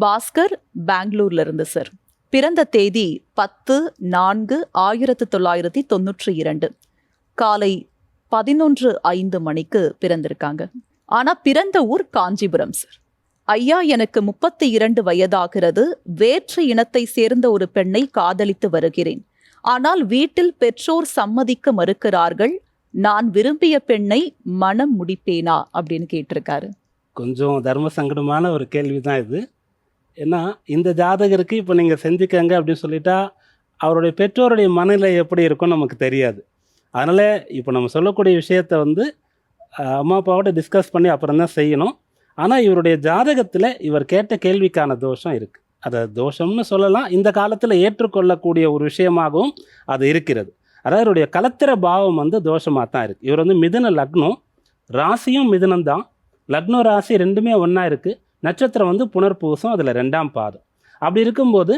பாஸ்கர் பெங்களூர்ல இருந்து சார் பிறந்த தேதி பத்து நான்கு ஆயிரத்து தொள்ளாயிரத்தி தொண்ணூற்றி இரண்டு. காலை பதினொன்று ஐந்து மணிக்கு பிறந்திருக்காங்க. ஆனால் பிறந்த ஊர் காஞ்சிபுரம் சார் ஐயா எனக்கு முப்பத்தி இரண்டு வயதாகிறது. வேற்று இனத்தை சேர்ந்த ஒரு பெண்ணை காதலித்து வருகிறேன். ஆனால் வீட்டில் பெற்றோர் சம்மதிக்க மறுக்கிறார்கள். நான் விரும்பிய பெண்ணை மனம் முடிப்பேனா? அப்படின்னு கேட்டிருக்காரு. கொஞ்சம் தர்ம சங்கடமான ஒரு கேள்வி தான் இது. ஏன்னா இந்த ஜாதகருக்கு இப்போ நீங்கள் செஞ்சுக்கங்க அப்படின்னு சொல்லிட்டா அவருடைய பெற்றோருடைய மனநிலை எப்படி இருக்கும்னு நமக்கு தெரியாது. அதனால் இப்போ நம்ம சொல்லக்கூடிய விஷயத்த வந்து அம்மா அப்பாவோட டிஸ்கஸ் பண்ணி அப்புறம் தான் செய்யணும். ஆனால் இவருடைய ஜாதகத்தில் இவர் கேட்ட கேள்விக்கான தோஷம் இருக்குது அதை தோஷம்னு சொல்லலாம். இந்த காலத்தில் ஏற்றுக்கொள்ளக்கூடிய ஒரு விஷயமாகவும் அது இருக்கிறது. அதாவது இவருடைய கலத்திர பாவம் வந்து தோஷமாக தான் இருக்குது இவர் வந்து மிதுன லக்னம் ராசியும் மிதுனம் தான் லக்னம் ராசி ரெண்டுமே ஒன்றா இருக்குது நட்சத்திரம் வந்து புனர்பூசம் அதில் ரெண்டாம் பாதம். அப்படி இருக்கும்போது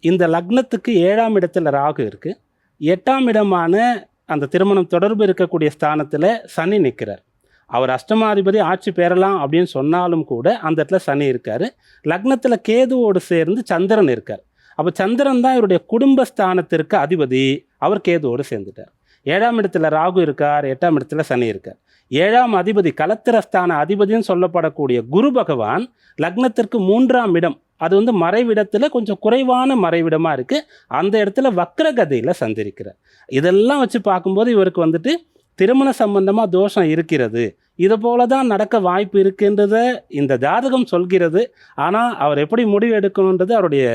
இந்த லக்னத்துக்கு ஏழாம் இடத்துல ராகு இருக்குது எட்டாம் இடமான அந்த திருமணம் தொடர்பு இருக்கக்கூடிய ஸ்தானத்தில் சனி நிற்கிறார் அவர் அஷ்டமாதிபதி ஆட்சி பெறலாம் அப்படின்னு சொன்னாலும் கூட அந்த இடத்துல சனி இருக்கார். லக்னத்தில் கேதுவோடு சேர்ந்து சந்திரன் இருக்கார். அப்போ சந்திரன் தான் இவருடைய குடும்பஸ்தானத்திற்கு அதிபதி. அவர் கேதுவோடு சேர்ந்துட்டார். ஏழாம் இடத்துல ராகு இருக்கார் எட்டாம் இடத்துல சனி இருக்கார். ஏழாம் அதிபதி கலத்திரஸ்தான அதிபதின்னு சொல்லப்படக்கூடிய குரு பகவான் லக்னத்திற்கு மூன்றாம் இடம். அது வந்து மறைவிடத்தில் கொஞ்சம் குறைவான மறைவிடமாக இருக்குது அந்த இடத்துல வக்ரகதையில் சந்திருக்கிறார் இதெல்லாம் வச்சு பார்க்கும்போது இவருக்கு வந்துட்டு திருமண சம்பந்தமாக தோஷம் இருக்கிறது. இது போல தான் நடக்க வாய்ப்பு இருக்குன்றத இந்த ஜாதகம் சொல்கிறது. ஆனால் அவர் எப்படி முடிவு எடுக்கணுன்றது அவருடைய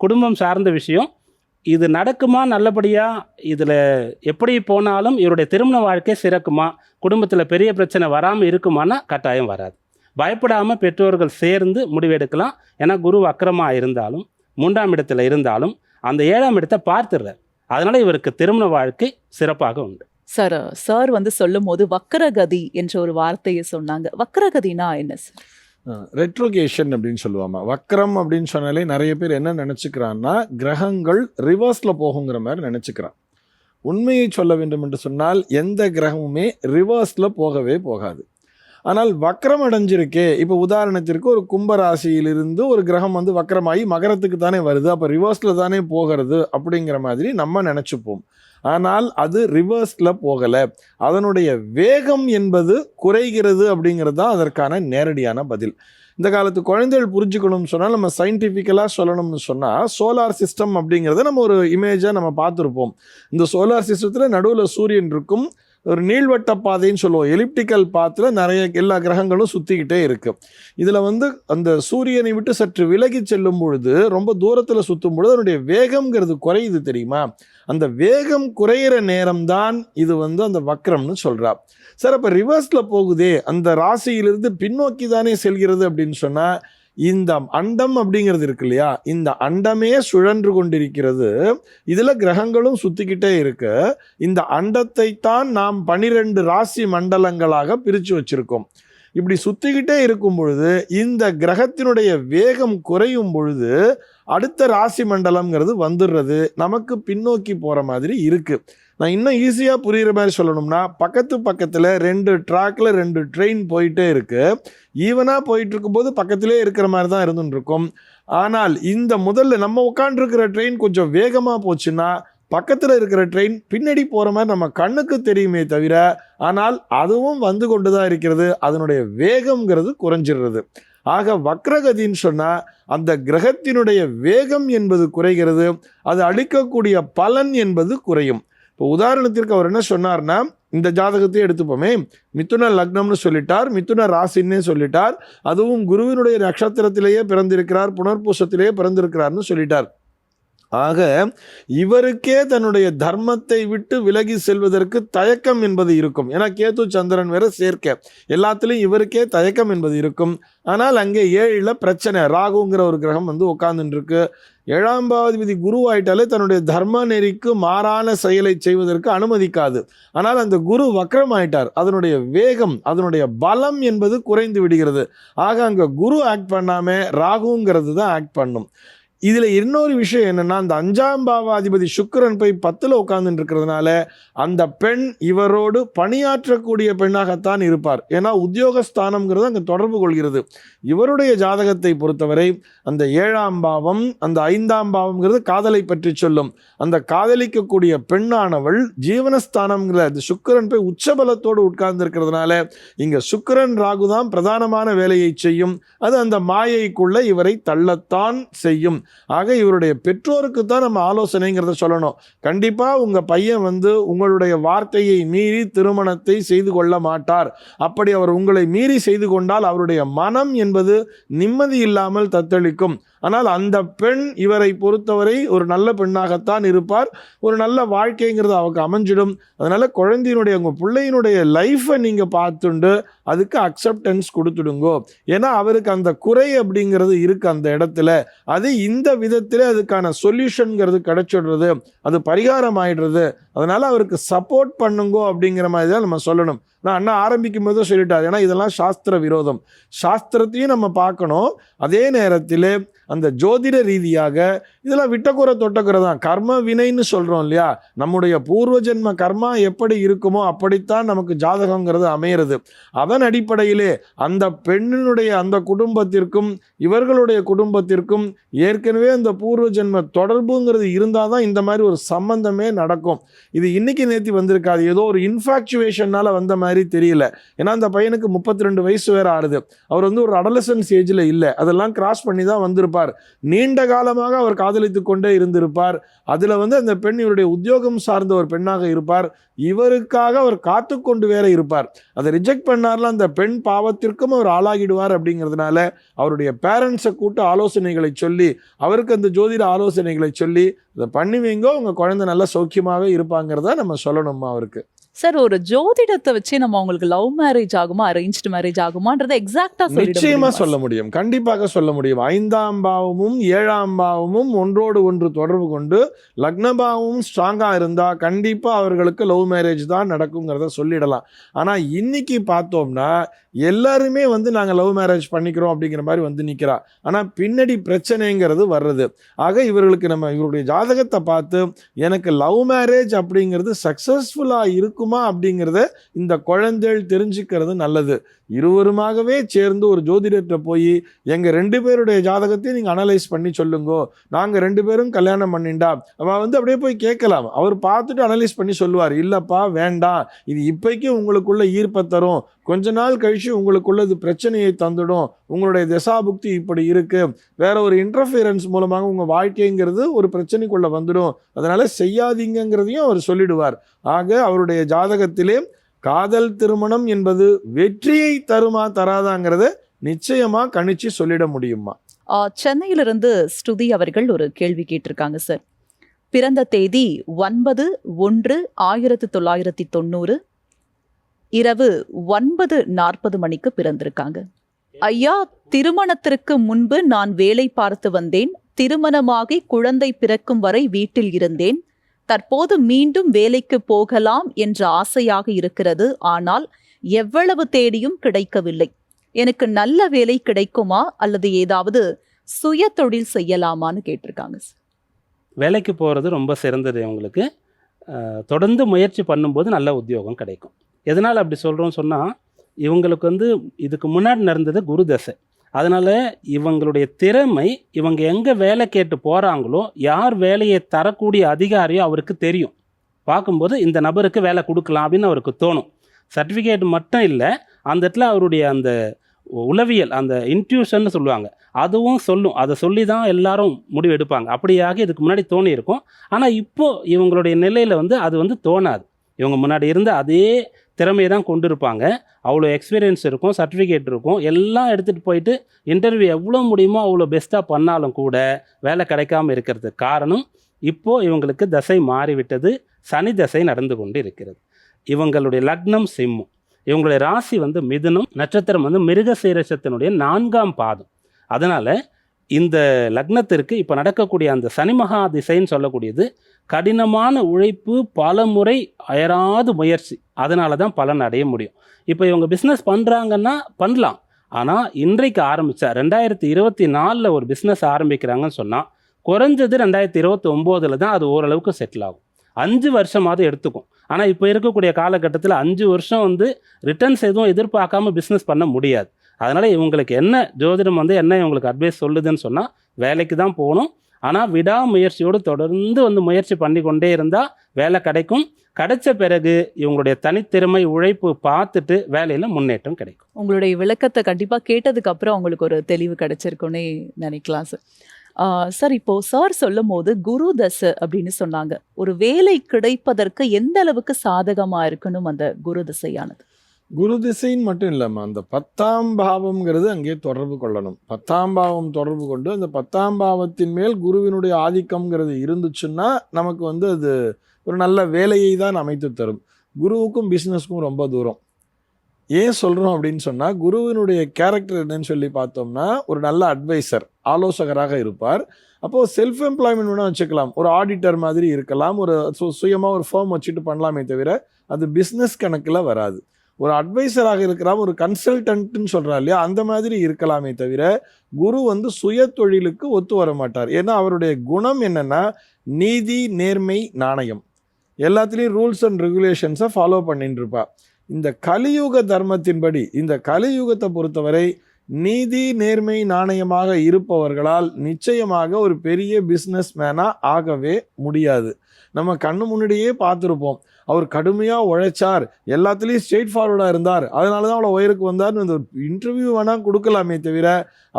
குடும்பம் சார்ந்த விஷயம். இது நடக்குமா? நல்லபடியாக இதில் எப்படி போனாலும் இவருடைய திருமண வாழ்க்கை சிறக்குமா? குடும்பத்தில் பெரிய பிரச்சனை வராமல் இருக்குமானா கட்டாயம் வராது. பயப்படாமல் பெற்றோர்கள் சேர்ந்து முடிவெடுக்கலாம். ஏன்னா குரு அக்கிரமாக இருந்தாலும் மூன்றாம் இடத்துல இருந்தாலும் அந்த ஏழாம் இடத்தை பார்த்துடுறார். அதனால் இவருக்கு திருமண வாழ்க்கை சிறப்பாக உண்டு. சார் சார் வந்து சொல்லும் போது வக்கரகதி என்ற ஒரு வார்த்தையை சொன்னாங்க. வக்கரகதினா என்ன சார்? ரெட்ரோகேஷன் அப்படின்னு சொல்லுவாங்க. வக்ரம் அப்படின்னு சொன்னாலே நிறைய பேர் என்ன நினச்சிக்கிறான்னா கிரகங்கள் ரிவர்ஸில் போகுங்கிற மாதிரி நினச்சிக்கிறான். உண்மையை சொல்ல வேண்டும் என்று சொன்னால் எந்த கிரகமுமே ரிவர்ஸில் போகவே போகாது. ஆனால் வக்ரம் அடைஞ்சிருக்கே. இப்போ உதாரணத்திற்கு ஒரு கும்பராசியிலிருந்து ஒரு கிரகம் வந்து வக்ரமாகி மகரத்துக்கு தானே வருது. அப்போ ரிவர்ஸில் தானே போகிறது அப்படிங்கிற மாதிரி நம்ம நினச்சிப்போம். ஆனால் அது ரிவர்ஸில் போகலை. அதனுடைய வேகம் என்பது குறைகிறது அப்படிங்கிறது தான் அதற்கான நேரடியான பதில். இந்த காலத்து குழந்தைகள் புரிஞ்சுக்கணும்னு சொன்னால் நம்ம சயின்டிஃபிக்கலாக சொல்லணும்னு சொன்னால் சோலார் சிஸ்டம் அப்படிங்கிறத நம்ம ஒரு இமேஜாக நம்ம பார்த்துருப்போம். இந்த சோலார் சிஸ்டத்தில் நடுவில் சூரியன் இருக்கும். ஒரு நீள்வட்ட பாதைன்னு சொல்லுவோம். எலிப்டிக்கல் பாத்தில் நிறைய எல்லா கிரகங்களும் சுற்றிக்கிட்டே இருக்கு. இதில் வந்து அந்த சூரியனை விட்டு சற்று விலகி செல்லும் பொழுது ரொம்ப தூரத்தில் சுற்றும் பொழுது அதனுடைய வேகம்ங்கிறது குறையுது தெரியுமா? அந்த வேகம் குறையிற நேரம்தான் இது வந்து அந்த வக்ரம்னு சொல்கிறா சார் அப்போ ரிவர்ஸில் போகுதே. அந்த ராசியிலிருந்து பின்னோக்கி தானே செல்கிறது அப்படின்னு சொன்னால் இந்த அண்டம் அப்படிங்கிறது இருக்கு இல்லையா? இந்த அண்டமே சுழன்று கொண்டிருக்கிறது. இதில் கிரகங்களும் சுற்றிக்கிட்டே இருக்கு. இந்த அண்டத்தை தான் நாம் பனிரெண்டு ராசி மண்டலங்களாக பிரித்து வச்சிருக்கோம். இப்படி சுற்றிக்கிட்டே இருக்கும் பொழுது இந்த கிரகத்தினுடைய வேகம் குறையும் பொழுது அடுத்த ராசி மண்டலம்ங்கிறது வந்துடுறது. நமக்கு பின்னோக்கி போகிற மாதிரி இருக்குது நான் இன்னும் ஈஸியாக புரிகிற மாதிரி சொல்லணும்னா பக்கத்து பக்கத்தில் ரெண்டு ட்ராக்கில் ரெண்டு ட்ரெயின் போயிட்டே இருக்குது ஈவனாக போயிட்டு இருக்கும்போது பக்கத்திலே இருக்கிற மாதிரி தான் இருந்துருக்கும் ஆனால் இந்த முதல்ல நம்ம உட்காந்துருக்கிற ட்ரெயின் கொஞ்சம் வேகமாக போச்சுன்னா பக்கத்தில் இருக்கிற ட்ரெயின் பின்னாடி போகிற மாதிரி நம்ம கண்ணுக்கு தெரியுமே தவிர ஆனால் அதுவும் வந்து கொண்டு தான் இருக்கிறது. அதனுடைய வேகம்ங்கிறது குறைஞ்சிடுறது. ஆக வக்ரகதின்னு சொன்னால் அந்த கிரகத்தினுடைய வேகம் என்பது குறைகிறது அது அளிக்கக்கூடிய பலன் என்பது குறையும். இப்போ உதாரணத்திற்கு அவர் என்ன சொன்னார்னா இந்த ஜாதகத்தையே எடுத்துப்போமே. மிதுன லக்னம்னு சொல்லிட்டார் மிதுன ராசின்னே சொல்லிட்டார் அதுவும் குருவினுடைய நட்சத்திரத்திலேயே பிறந்திருக்கிறார் புனர்பூசத்திலேயே பிறந்திருக்கிறார்னு சொல்லிட்டார். ஆக இவருக்கே தன்னுடைய தர்மத்தை விட்டு விலகி செல்வதற்கு தயக்கம் என்பது இருக்கும். ஏன்னா கேது சந்திரன் வேற சேர்க்க. எல்லாத்துலேயும் இவருக்கே தயக்கம் என்பது இருக்கும். ஆனால் அங்கே ஏழில் பிரச்சனை. ராகுங்கிற ஒரு கிரகம் வந்து உட்காந்துருக்கு ஏழாம் பாதிபதி குருவாயிட்டாலே தன்னுடைய தர்ம நெறிக்கு மாறான செயலை செய்வதற்கு அனுமதிக்காது. ஆனால் அந்த குரு வக்ரமாயிட்டார். அதனுடைய வேகம் அதனுடைய பலம் என்பது குறைந்து விடுகிறது. ஆக அங்கே குரு ஆக்ட் பண்ணாமல் ராகுங்கிறது தான் ஆக்ட் பண்ணும். இதில் இன்னொரு விஷயம் என்னென்னா அந்த அஞ்சாம் பாவாதிபதி சுக்கரன் போய் பத்தில் உட்காந்துட்டு இருக்கிறதுனால அந்த பெண் இவரோடு பணியாற்றக்கூடிய பெண்ணாகத்தான் இருப்பார். ஏன்னா உத்தியோகஸ்தானம்ங்கிறது அங்கே தொடர்பு கொள்கிறது. இவருடைய ஜாதகத்தை பொறுத்தவரை அந்த ஏழாம் பாவம் அந்த ஐந்தாம் பாவம்ங்கிறது காதலை பற்றி சொல்லும். அந்த காதலிக்கக்கூடிய பெண்ணானவள் ஜீவனஸ்தானம்ங்கிற அந்த சுக்கிரன் போய் உச்சபலத்தோடு உட்கார்ந்து இருக்கிறதுனால இங்கே சுக்கிரன் ராகு தான் பிரதானமான வேலையை செய்யும். அது அந்த மாயைக்குள்ளே இவரை தள்ளத்தான் செய்யும். ஆக இவருடைய பெற்றோருக்கு தான் நம்ம ஆலோசனைங்கிறத சொல்லணும். கண்டிப்பாக உங்கள் பையன் வந்து உங்களுடைய வார்த்தையை மீறி திருமணத்தை செய்து கொள்ள மாட்டார். அப்படி அவர் உங்களை மீறி செய்து கொண்டால் அவருடைய மனம் என்பது நிம்மதி இல்லாமல் தத்தளிக்கும். ஆனால் அந்த பெண் இவரை பொறுத்தவரை ஒரு நல்ல பெண்ணாகத்தான் இருப்பார். ஒரு நல்ல வாழ்க்கைங்கிறது அவருக்கு அமைஞ்சிடும். அதனால் குழந்தையினுடைய உங்கள் பிள்ளையினுடைய லைஃப்பை நீங்கள் பார்த்துண்டு அதுக்கு அக்செப்டன்ஸ் கொடுத்துடுங்கோ. ஏன்னா அவருக்கு அந்த குறை அப்படிங்கிறது இருக்குது அந்த இடத்துல. அது இந்த விதத்தில் அதுக்கான சொல்யூஷனுங்கிறது கிடைச்சிடுறது. அது பரிகாரம் ஆயிடுறது. அதனால் அவருக்கு சப்போர்ட் பண்ணுங்கோ அப்படிங்கிற மாதிரி தான் நம்ம சொல்லணும். நான் அண்ணா ஆரம்பிக்கும் போது சொல்லிட்டார். ஏன்னா இதெல்லாம் சாஸ்திர விரோதம். சாஸ்திரத்தையும் நம்ம பார்க்கணும். அதே நேரத்தில் அந்த ஜோதிட ரீதியாக இதெல்லாம் விட்டக்குறை தொட்டக்குறை தான். கர்ம வினைன்னு சொல்கிறோம் இல்லையா? நம்முடைய பூர்வ ஜென்ம கர்மா எப்படி இருக்குமோ அப்படித்தான் நமக்கு ஜாதகங்கிறது அமையிறது. அதன் அடிப்படையிலே அந்த பெண்ணினுடைய அந்த குடும்பத்திற்கும் இவர்களுடைய குடும்பத்திற்கும் ஏற்கனவே அந்த பூர்வ ஜென்ம தொடர்புங்கிறது இருந்தால் தான் இந்த மாதிரி ஒரு சம்பந்தமே நடக்கும். இது இன்னைக்கு நேற்றி வந்திருக்காது. ஏதோ ஒரு இன்ஃபாக்சுவேஷனால வந்த மாதிரி தெரியல. ஏன்னா அந்த பையனுக்கு முப்பத்தி ரெண்டு வயசு வேற ஆடுது அவர் வந்து ஒரு அடலசன்ஸ் ஏஜில் இல்லை. அதெல்லாம் கிராஸ் பண்ணி தான் வந்திருப்பார். நீண்ட காலமாக அவர் காதலித்து கொண்டே இருந்திருப்பார். அதில் வந்து அந்த பெண் இவருடைய உத்தியோகம் சார்ந்த ஒரு பெண்ணாக இருப்பார். இவருக்காக அவர் காத்து கொண்டு வேற இருப்பார். அதை ரிஜெக்ட் பண்ணார்ல அந்த பெண் பாவத்திற்கும் அவர் ஆளாகிடுவார் அப்படிங்கிறதுனால அவருடைய பேரண்ட்ஸை கூட்டு ஆலோசனைகளை சொல்லி அவருக்கு அந்த ஜோதிட ஆலோசனைகளை சொல்லி அதை பண்ணி உங்கள் உங்க குழந்தை நல்லா சௌக்கியமாகவே இருப்பாங்கிறத நம்ம சொல்லணுமா அவருக்கு. சார் ஒரு ஜோதிடத்தை வச்சு நம்ம அவங்களுக்கு லவ் மேரேஜ் ஆகுமா அரேஞ்ச்டு மேரேஜ் ஆகுமான்றத எக்ஸாக்டா நிச்சயமா சொல்ல முடியும். கண்டிப்பாக சொல்ல முடியும். ஐந்தாம் பாவமும் ஏழாம் பாவமும் ஒன்றோடு ஒன்று தொடர்பு கொண்டு லக்ன பாவமும் ஸ்ட்ராங்கா இருந்தா கண்டிப்பா அவர்களுக்கு லவ் மேரேஜ் தான் நடக்குங்கிறத சொல்லிடலாம். ஆனா இன்னைக்கு பார்த்தோம்னா எல்லாருமே வந்து நாங்க லவ் மேரேஜ் பண்ணிக்கிறோம் அப்படிங்கிற மாதிரி வந்து நிக்கிறா. ஆனா பின்னாடி பிரச்சனைங்கிறது வர்றது. ஆக இவர்களுக்கு நம்ம இவருடைய ஜாதகத்தை பார்த்து எனக்கு லவ் மேரேஜ் அப்படிங்கிறது சக்சஸ்ஃபுல்லா இருக்கும் அப்படிங்கிறத இந்த குழந்தைகள் தெரிஞ்சுக்கிறது நல்லது. இருவருமாகவே சேர்ந்து ஒரு ஜோதிடர்கிட்ட போய் எங்கள் ரெண்டு பேருடைய ஜாதகத்தையும் நீங்கள் அனலைஸ் பண்ணி சொல்லுங்கோ. நாங்கள் ரெண்டு பேரும் கல்யாணம் பண்ணிண்டா. அவன் வந்து அப்படியே போய் கேட்கலாம். அவர் பார்த்துட்டு அனலைஸ் பண்ணி சொல்லுவார். இல்லைப்பா வேண்டாம். இது இப்போக்கி உங்களுக்குள்ள ஈர்ப்பை தரும். கொஞ்ச நாள் கழிச்சு உங்களுக்குள்ளது பிரச்சனையை தந்துடும். உங்களுடைய திசாபுக்தி இப்படி இருக்குது வேற ஒரு இன்டர்ஃபியரன்ஸ் மூலமாக உங்கள் வாழ்க்கைங்கிறது ஒரு பிரச்சனைக்குள்ளே வந்துடும். அதனால் செய்யாதீங்கங்கிறதையும் அவர் சொல்லிடுவார். ஆக அவருடைய ஜாதகத்திலே காதல் திருமணம் என்பது வெற்றியை தருமா தராதாங்கிறத நிச்சயமா கணிச்சு சொல்லிட முடியுமா? சென்னையிலிருந்து ஸ்ருதி அவர்கள் ஒரு கேள்வி கேட்டிருக்காங்க சார். பிறந்த தேதி ஒன்பது ஒன்று ஆயிரத்தி தொள்ளாயிரத்தி தொண்ணூறு இரவு ஒன்பது நாற்பது மணிக்கு பிறந்திருக்காங்க. ஐயா திருமணத்திற்கு முன்பு நான் வேலை பார்த்து வந்தேன் திருமணமாகி குழந்தை பிறக்கும் வரை வீட்டில் இருந்தேன் தற்போது மீண்டும் வேலைக்கு போகலாம் என்ற ஆசையாக இருக்கிறது. ஆனால் எவ்வளவு தேடியும் கிடைக்கவில்லை. எனக்கு நல்ல வேலை கிடைக்குமா? அல்லது ஏதாவது சுய தொழில் செய்யலாமான்னு கேட்டிருக்காங்க சார். வேலைக்கு போகிறது ரொம்ப சிறந்தது உங்களுக்கு தொடர்ந்து முயற்சி பண்ணும்போது நல்ல உத்தியோகம் கிடைக்கும். எதனால் அப்படி சொல்கிறோம் சொன்னால் இவங்களுக்கு வந்து இதுக்கு முன்னாடி நடந்தது குரு தசை. அதனால் இவங்களுடைய திறமை இவங்க எங்கே வேலை கேட்டு போகிறாங்களோ யார் வேலையை தரக்கூடிய அதிகாரியோ அவருக்கு தெரியும். பார்க்கும்போது இந்த நபருக்கு வேலை கொடுக்கலாம் அப்படின்னு அவருக்கு தோணும். சர்டிஃபிகேட் மட்டும் இல்லை அந்த இடத்துல அவருடைய அந்த உளவியல் அந்த இன்ட்யூஷன்னு சொல்லுவாங்க அதுவும் சொல்லும். அதை சொல்லி தான் எல்லாரும் முடிவு எடுப்பாங்க. அப்படியாக இதுக்கு முன்னாடி தோணி இருக்கும் ஆனால் இப்போது இவங்களுடைய நிலையில் வந்து அது வந்து தோணாது. இவங்க முன்னாடி இருந்த அதே திறமையை தான் கொண்டு இருப்பாங்க அவ்வளோ எக்ஸ்பீரியன்ஸ் இருக்கும் சர்டிஃபிகேட் இருக்கும். எல்லாம் எடுத்துகிட்டு போயிட்டு இன்டர்வியூ எவ்வளோ முடியுமோ அவ்வளோ பெஸ்ட்டாக பண்ணாலும் கூட வேலை கிடைக்காம இருக்கிறதுக்கு காரணம் இப்போது இவங்களுக்கு தசை மாறிவிட்டது. சனி தசை நடந்து கொண்டு இருக்கிறது இவங்களுடைய லக்னம் சிம்மம். இவங்களுடைய ராசி வந்து மிதுனம் நட்சத்திரம் வந்து மிருக சீரசத்தினுடைய நான்காம் பாதம். அதனால் இந்த லக்னத்திற்கு இப்போ நடக்கக்கூடிய அந்த சனி மகா திசைன்னு சொல்லக்கூடியது கடினமான உழைப்பு பல முறை அயராது முயற்சி. அதனால தான் பலன் அடைய முடியும். இப்போ இவங்க பிஸ்னஸ் பண்ணுறாங்கன்னா பண்ணலாம். ஆனால் இன்றைக்கு ஆரம்பித்தா ரெண்டாயிரத்தி இருபத்தி நாலில் ஒரு பிஸ்னஸ் ஆரம்பிக்கிறாங்கன்னு சொன்னால் குறைஞ்சது ரெண்டாயிரத்தி இருபத்தி ஒம்போதில் தான் அது ஓரளவுக்கு செட்டில் ஆகும். அஞ்சு வருஷமாவது எடுத்துக்கும். ஆனால் இப்போ இருக்கக்கூடிய காலகட்டத்தில் அஞ்சு வருஷம் வந்து ரிட்டர்ன்ஸ் எதுவும் எதிர்பார்க்காம பிஸ்னஸ் பண்ண முடியாது. அதனால் இவங்களுக்கு என்ன ஜோதிடம் வந்து என்ன இவங்களுக்கு அட்வைஸ் சொல்லுதுன்னு சொன்னால் வேலைக்கு தான் போகணும். ஆனால் விடாமுயற்சியோடு தொடர்ந்து வந்து முயற்சி பண்ணி கொண்டே இருந்தால் வேலை கிடைக்கும். கிடைச்ச பிறகு இவங்களுடைய தனித்திறமை உழைப்பு பார்த்துட்டு வேலையில் முன்னேற்றம் கிடைக்கும். உங்களுடைய விளக்கத்தை கண்டிப்பாக கேட்டதுக்கு அப்புறம் உங்களுக்கு ஒரு தெளிவு கிடைச்சிருக்குன்னே நினைக்கலாம் சார் சார் இப்போ சார் சொல்லும் போது குரு தசை அப்படின்னு சொன்னாங்க. ஒரு வேலை கிடைப்பதற்கு எந்த அளவுக்கு சாதகமாக இருக்கணும் அந்த குரு தசையானது? குரு திசைன்னு மட்டும் இல்லாமல் அந்த பத்தாம் பாவம்ங்கிறது அங்கே தொடர்பு கொள்ளணும். பத்தாம் பாவம் தொடர்பு கொண்டு அந்த பத்தாம் பாவத்தின் மேல் குருவினுடைய ஆதிக்கம்ங்கிறது இருந்துச்சுன்னா நமக்கு வந்து அது ஒரு நல்ல வேலையை தான் அமைத்து தரும். குருவுக்கும் பிஸ்னஸ்க்கும் ரொம்ப தூரம். ஏன் சொல்கிறோம் அப்படின்னு சொன்னால் குருவினுடைய கேரக்டர் என்னன்னு சொல்லி பார்த்தோம்னா ஒரு நல்ல அட்வைசர் ஆலோசகராக இருப்பார். அப்போது செல்ஃப் எம்ப்ளாய்மெண்ட் வேணால் வச்சுக்கலாம். ஒரு ஆடிட்டர் மாதிரி இருக்கலாம். ஒரு சு சுயமாக ஒரு ஃபார்ம் வச்சுட்டு பண்ணலாமே தவிர அது பிஸ்னஸ் கணக்கில் வராது. ஒரு அட்வைசராக இருக்கிறார் ஒரு கன்சல்டன்ட்னு சொல்கிறா இல்லையா? அந்த மாதிரி இருக்கலாமே தவிர குரு வந்து சுய தொழிலுக்கு ஒத்து வர மாட்டார். ஏன்னா அவருடைய குணம் என்னென்னா நீதி நேர்மை நாணயம். எல்லாத்துலேயும் ரூல்ஸ் அண்ட் ரெகுலேஷன்ஸை ஃபாலோ பண்ணிட்டு இருப்பா. இந்த கலியுக தர்மத்தின்படி இந்த கலியுகத்தை பொறுத்தவரை நீதி நேர்மை நாணயமாக இருப்பவர்களால் நிச்சயமாக ஒரு பெரிய பிஸ்னஸ் மேனாக ஆகவே முடியாது. நம்ம கண்ணு முன்னாடியே பார்த்துருப்போம். அவர் கடுமையாக உழைச்சார். எல்லாத்துலேயும் ஸ்ட்ரெயிட் ஃபார்வர்டாக இருந்தார். அதனால தான் அவ்வளோ உயருக்கு வந்தார்னு இந்த இன்டர்வியூ வேணால் கொடுக்கலாமே தவிர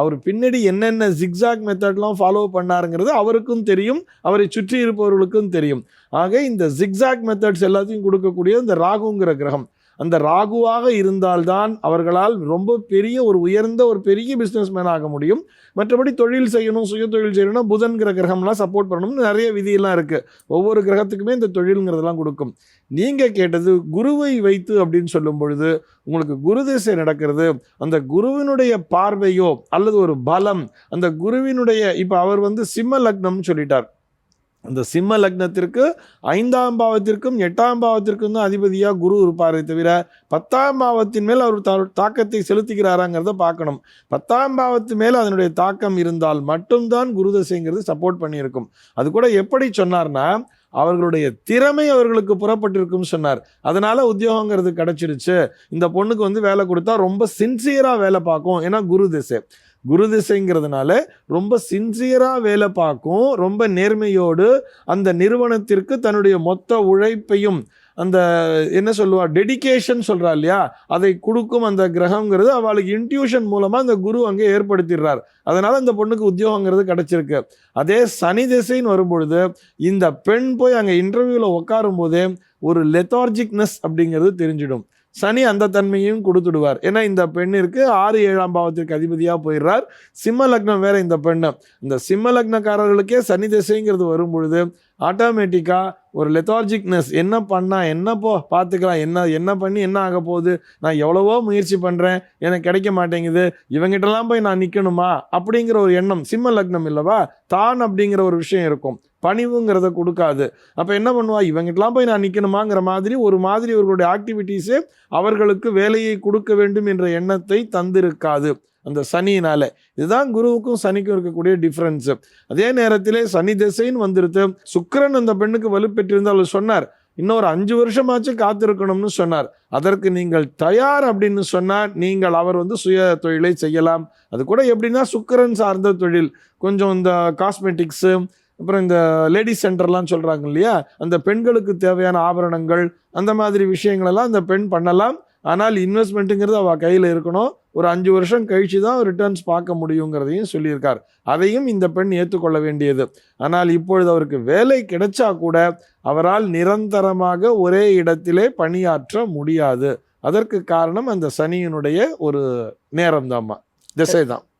அவர் பின்னாடி என்னென்ன ஜிக்ஸாக் மெத்தட்லாம் ஃபாலோ பண்ணாருங்கிறது அவருக்கும் தெரியும். அவரை சுற்றி இருப்பவர்களுக்கும் தெரியும். ஆக இந்த ஜிக்ஸாக் மெத்தட்ஸ் எல்லாத்தையும் கொடுக்கக்கூடிய இந்த ராகுங்கிற கிரகம். அந்த ராகுவாக இருந்தால்தான் அவர்களால் ரொம்ப பெரிய ஒரு உயர்ந்த ஒரு பெரிய பிஸ்னஸ் ஆக முடியும். மற்றபடி தொழில் செய்யணும் சுய தொழில் செய்யணும்னா புதன்கிற கிரகம்லாம் சப்போர்ட் பண்ணணும்னு நிறைய விதியெல்லாம் இருக்குது ஒவ்வொரு கிரகத்துக்குமே இந்த தொழிலுங்கிறதெல்லாம் கொடுக்கும். நீங்கள் கேட்டது குருவை வைத்து அப்படின்னு சொல்லும் பொழுது உங்களுக்கு குரு திசை நடக்கிறது. அந்த குருவினுடைய பார்வையோ அல்லது ஒரு பலம் அந்த குருவினுடைய இப்போ அவர் வந்து சிம்ம லக்னம்னு சொல்லிட்டார். அந்த சிம்ம லக்னத்திற்கு ஐந்தாம் பாவத்திற்கும் எட்டாம் பாவத்திற்கும் தான் அதிபதியாக குரு இருப்பாரே தவிர பத்தாம் பாவத்தின் மேல் அவர் தாக்கத்தை செலுத்துகிறாராங்கிறத பார்க்கணும். பத்தாம் பாவத்து மேல் அதனுடைய தாக்கம் இருந்தால் மட்டும்தான் குரு தசைங்கிறது சப்போர்ட் பண்ணியிருக்கும். அது கூட எப்படி சொன்னார்னா அவர்களுடைய திறமை அவர்களுக்கு புறப்பட்டிருக்கும்னு சொன்னார். அதனால உத்தியோகங்கிறது கிடைச்சிருச்சு. இந்த பொண்ணுக்கு வந்து வேலை கொடுத்தா ரொம்ப சின்சியராக வேலை பார்க்கும். ஏன்னா குரு திசை. குரு திசைங்கிறதுனால ரொம்ப சின்சியராக வேலை பார்க்கும் ரொம்ப நேர்மையோடு அந்த நிறுவனத்திற்கு தன்னுடைய மொத்த உழைப்பையும் அந்த என்ன சொல்லுவா டெடிகேஷன் சொல்கிறா இல்லையா? அதை கொடுக்கும் அந்த கிரகங்கிறது அவளுக்கு இன்ட்யூஷன் மூலமாக அந்த குரு அங்கே ஏற்படுத்திடுறார். அதனால் அந்த பொண்ணுக்கு உத்தியோகங்கிறது கிடச்சிருக்கு. அதே சனி திசைன்னு வரும்பொழுது இந்த பெண் போய் அங்கே இன்டர்வியூவில் உட்காரும் போதே ஒரு லெத்தார்ஜிக்னஸ் அப்படிங்கிறது தெரிஞ்சிடும். சனி அந்த தன்மையும் கொடுத்துடுவார். ஏன்னா இந்த பெண்ணிற்கு ஆறு ஏழாம் பாவத்திற்கு அதிபதியாக போயிடுறார். சிம்ம லக்னம் வேற இந்த பெண்ணு. இந்த சிம்ம லக்னக்காரர்களுக்கே சனி திசைங்கிறது வரும் பொழுது ஆட்டோமேட்டிக்காக ஒரு லெத்தார்ஜிக்னஸ் என்ன பண்ணால் என்ன போ பார்த்துக்கலாம் என்ன என்ன பண்ணி என்ன ஆக போகுது? நான் எவ்வளவோ முயற்சி பண்ணுறேன் எனக்கு கிடைக்க மாட்டேங்குது. இவங்கிட்டலாம் போய் நான் நிற்கணுமா அப்படிங்கிற ஒரு எண்ணம் சிம்ம லக்னம் இல்லவா? தான் அப்படிங்கிற ஒரு விஷயம் இருக்கும். பணிவுங்கிறத கொடுக்காது. அப்போ என்ன பண்ணுவா? இவங்கிட்டலாம் போய் நான் நிற்கணுமாங்கிற மாதிரி ஒரு மாதிரி இவர்களுடைய ஆக்டிவிட்டீஸே அவர்களுக்கு வேலையை கொடுக்க வேண்டும் என்ற எண்ணத்தை தந்திருக்காது. அந்த சனியினால. இதுதான் குருவுக்கும் சனிக்கும் இருக்கக்கூடிய டிஃப்ரென்ஸு அதே நேரத்திலே சனி திசைன்னு வந்துருது சுக்கிரன் அந்த பெண்ணுக்கு வலுப்பெற்றிருந்தால் அவர் சொன்னார் இன்னொரு அஞ்சு வருஷமாச்சும் காத்திருக்கணும்னு சொன்னார். அதற்கு நீங்கள் தயார் அப்படின்னு சொன்னால் நீங்கள் அவர் வந்து சுய தொழிலை செய்யலாம். அது கூட எப்படின்னா சுக்கரன் சார்ந்த தொழில். கொஞ்சம் இந்த காஸ்மெட்டிக்ஸு அப்புறம் இந்த லேடிஸ் சென்டர்லாம் சொல்கிறாங்க இல்லையா? அந்த பெண்களுக்கு தேவையான ஆபரணங்கள் அந்த மாதிரி விஷயங்களெல்லாம் அந்த பெண் பண்ணலாம். ஆனால் இன்வெஸ்ட்மெண்ட்டுங்கிறது அவள் கையில் இருக்கணும். ஒரு அஞ்சு வருஷம் கழிச்சு தான் ரிட்டர்ன்ஸ் பார்க்க முடியுங்கிறதையும் சொல்லியிருக்கார். அதையும் இந்த பெண் ஏற்றுக்கொள்ள வேண்டியது. ஆனால் இப்பொழுது அவருக்கு வேலை கிடைச்சா கூட அவரால் நிரந்தரமாக ஒரே இடத்திலே பணியாற்ற முடியாது. அதற்கு காரணம் அந்த சனியினுடைய ஒரு நேரம் தாம்மா திசை தான்